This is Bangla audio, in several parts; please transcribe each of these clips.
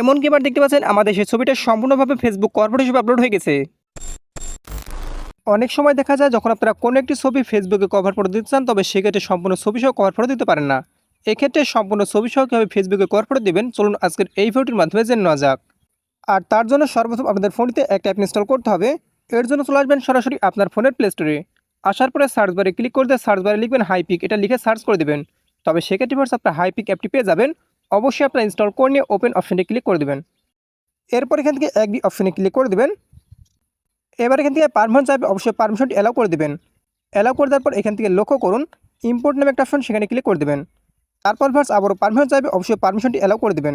এমনকি এবার দেখতে পাচ্ছেন, আমাদের সেই ছবিটা সম্পূর্ণভাবে ফেসবুক কর্পোরেট হিসেবে আপলোড হয়ে গেছে। অনেক সময় দেখা যায়, যখন আপনারা কোনো একটি ছবি ফেসবুকে কভার ফটো দিতে চান, তবে সেক্ষেত্রে সম্পূর্ণ ছবি সহ কভার ফটো দিতে পারেন না। এক্ষেত্রে সম্পূর্ণ ছবি সহ কীভাবে ফেসবুকে কভার ফটো দেবেন, চলুন আজকের এই ভিডিওটির মাধ্যমে জেনে নেওয়া যাক। আর তার জন্য সর্বপ্রথম আপনাদের ফোনটিতে একটা অ্যাপ ইনস্টল করতে হবে। এর জন্য চলে আসবেন সরাসরি আপনার ফোনের প্লে স্টোরে আসার পরে সার্চ বারে ক্লিক করতে সার্চ বারে লিখবেন হাইপিক এটা লিখে সার্চ করে দেবেন। তবে সেক্ষেত্রে ফার্স্ট আপনার হাইপিক অ্যাপটি পেয়ে যাবেন। অবশ্যই আপনার ইনস্টল করে নিয়ে ওপেন অপশানে ক্লিক করে দেবেন। এরপর এখান থেকে একবি অপশানে ক্লিক করে দেবেন। এবার এখান থেকে পারমিশন চাইবে, অবশ্যই পারমিশনটি অ্যালাউ করে দেবেন। অ্যালাউ করে দেওয়ার পর এখান থেকে লক্ষ্য করুন ইম্পোর্ট নামে একটা অপশন সেখানে ক্লিক করে দেবেন। তারপর ভার্স আবারও পারমিশন চাইবে, অবশ্যই পারমিশনটি অ্যালাউ করে দেবেন।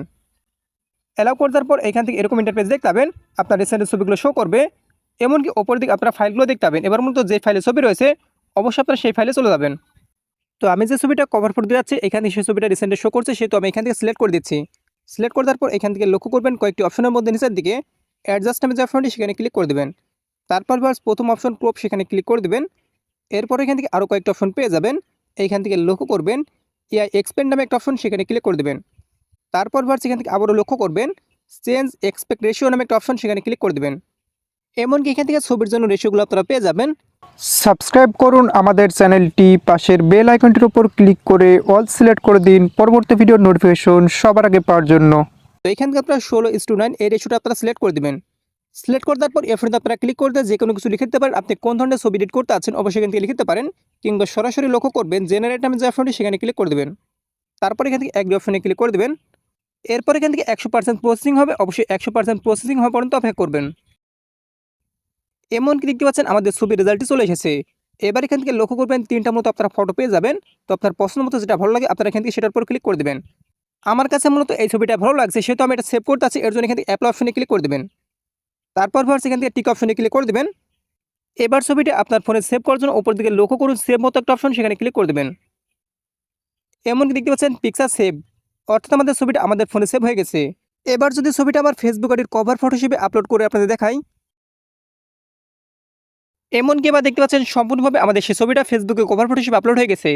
অ্যালাউ করে দেওয়ার পর এখান থেকে এরকম ইন্টারপেজ দেখতে পাবেন, আপনার রিসেন্টের ছবিগুলো শো করবে। এমনকি ওপর দিকে আপনার ফাইলগুলো দেখতে পাবেন। এবার মূলত যে ফাইলে ছবি রয়েছে, অবশ্যই আপনারা সেই ফাইলে চলে যাবেন। তো আমি যে ছবিটা কভার ফটো দিয়ে যাচ্ছি এখান থেকে সেই ছবিটা রিসেন্টে শো করছে, সেহেতু আমি এখান থেকে সিলেক্ট করে দিচ্ছি। সিলেক্ট করে দেওয়ার পর এখান থেকে লক্ষ্য করবেন কয়েকটি অপশনের মধ্যে নিচের দিকে অ্যাডজাস্ট নামে যে অপশনটি সেখানে ক্লিক করে দেবেন। তারপর ভার্স প্রথম অপশন ক্রপ সেখানে ক্লিক করে দেবেন। এরপর এখান থেকে আরও কয়েকটা অপশন পেয়ে যাবেন। এইখান থেকে লক্ষ্য করবেন এআই এক্সপেন্ড নামে একটা অপশন সেখানে ক্লিক করে দেবেন। তারপর ভার্স এখান থেকে আবারও লক্ষ্য করবেন চেঞ্জ এক্সপেক্ট রেশিও নামে একটা অপশন সেখানে ক্লিক করে দেবেন। এমনকি এখান থেকে ছবির জন্য রেশিওগুলো আপনারা পেয়ে যাবেন। সাবস্ক্রাইব করুন আমাদের চ্যানেলটি পাশের বেল আইকনটির উপর ক্লিক করে অল সিলেক্ট করে দিন পরবর্তী ভিডিওর নোটিফিকেশন সবার আগে পাওয়ার জন্য। তো এখান থেকে আপনারা ষোলো ইস টু নাইন এই রেশিওটা আপনারা সিলেক্ট করে দেবেন। সিলেক্ট করে দেওয়ার পর এফএনতে আপনারা ক্লিক করতে যে কোনো কিছু লিখে দিতে পারেন। আপনি কোন ধরনের ছবি এডিট করতে আছেন অবশ্যই এখান থেকে লিখতে পারেন কিংবা সরাসরি লক্ষ্য করবেন জেনারেট নামে যে অপশনটি সেখানে ক্লিক করে দেবেন। তারপর এখান থেকে একটি অপশনে ক্লিক করে দেবেন। এরপর এখান থেকে একশো পার্সেন্ট প্রসেসিং হবে। অবশ্যই একশো পার্সেন্ট প্রসেসিং হওয়া পর্যন্ত অপেক্ষা করবেন। এমনকি দেখতে পাচ্ছেন? আমাদের ছবির রেজাল্টটি চলে এসেছে। এবার এখান থেকে লক্ষ্য করবেন, তিনটা মতো আপনারা ফটো পেয়ে যাবেন। তো আপনার পছন্দ মতো যেটা ভালো লাগে, আপনারা এখান থেকে সেটার উপর ক্লিক করে দেবেন। আমার কাছে মূলত এই ছবিটা ভালো লাগছে, সেহেতু আমি এটা সেভ করতে আছি, এর জন্য এখান থেকে অ্যাপ্লাই অপশনে ক্লিক করে দেবেন। তারপর ভার্স এখান থেকে টিক অপশনে ক্লিক করে দেবেন। এবার ছবিটা আপনার ফোনে সেভ করার জন্য উপর দিকে লক্ষ্য করুন সেভ মতো একটা অপশন সেখানে ক্লিক করে দেবেন। এমনকি দেখতে পাচ্ছেন? পিকচার সেভ অর্থাৎ আমাদের ছবিটা আমাদের ফোনে সেভ হয়ে গেছে। এবার যদি ছবিটা আমার ফেসবুক আইডির কভার ফটো হিসেবে আপলোড করে আপনাদের দেখাই এমনকি এবার দেখতে পাচ্ছেন সম্পূর্ণভাবে আমাদের সে ছবিটা ফেসবুকে কভার ফটো হিসেবে আপলোড হয়ে গেছে।